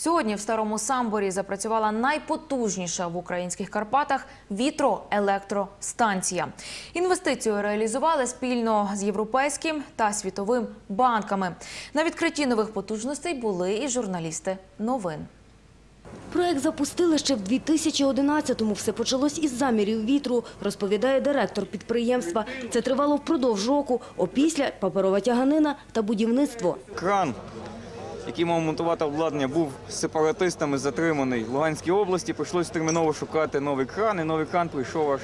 Сьогодні в Старому Самборі запрацювала найпотужніша в українських Карпатах вітроелектростанція. Інвестицію реалізували спільно з європейським та світовим банками. На відкритті нових потужностей були і журналісти новин. Проект запустили ще в 2011-му. Все почалось із замірів вітру, розповідає директор підприємства. Це тривало впродовж року, опісля – паперова тяганина та будівництво. Кран, який мав монтувати обладнання, був сепаратистами затриманий в Луганській області. Прийшлось терміново шукати новий кран, і новий кран прийшов аж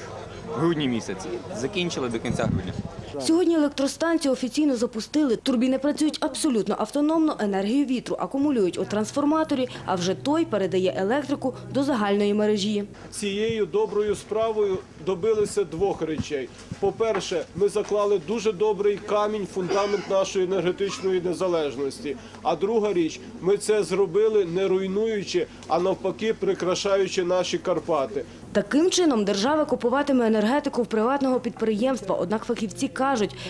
в грудні місяці. Закінчили до кінця грудня. Сьогодні електростанцію офіційно запустили. Турбіни працюють абсолютно автономно, енергію вітру акумулюють у трансформаторі, а вже той передає електрику до загальної мережі. цією доброю справою добилися двох речей. По-перше, ми заклали дуже добрий камінь, фундамент нашої енергетичної незалежності. А друга річ, ми це зробили не руйнуючи, а навпаки, прикрашаючи наші Карпати. Таким чином держава купуватиме енергетику в приватного підприємства. Однак фахівці кажуть,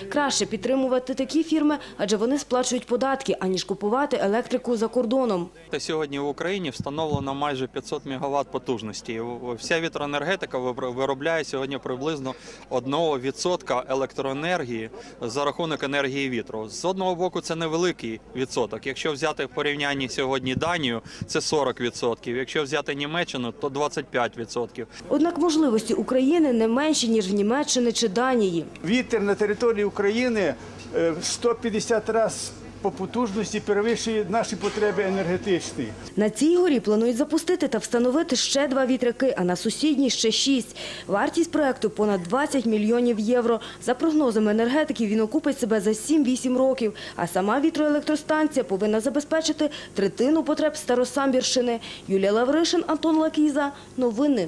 краще підтримувати такі фірми, адже вони сплачують податки, аніж купувати електрику за кордоном. Та Сьогодні в Україні встановлено майже 500 МВт потужності. Вся вітроенергетика виробляє сьогодні приблизно 1% електроенергії за рахунок енергії вітру. З одного боку, це невеликий відсоток. Якщо взяти в порівнянні сьогодні Данію, це 40%. Якщо взяти Німеччину, то 25%. Однак можливості України не менші, ніж в Німеччині чи Данії. Вітер на території України е, в 150 разів по потужності перевищує наші потреби енергетичні. На цій горі планують запустити та встановити ще два вітряки, а на сусідній ще шість. Вартість проекту – понад 20 мільйонів євро. За прогнозами енергетиків, він окупить себе за 7-8 років. А сама вітроелектростанція повинна забезпечити третину потреб Старосамбірщини. Юлія Лавришин, Антон Лакіза. Новини.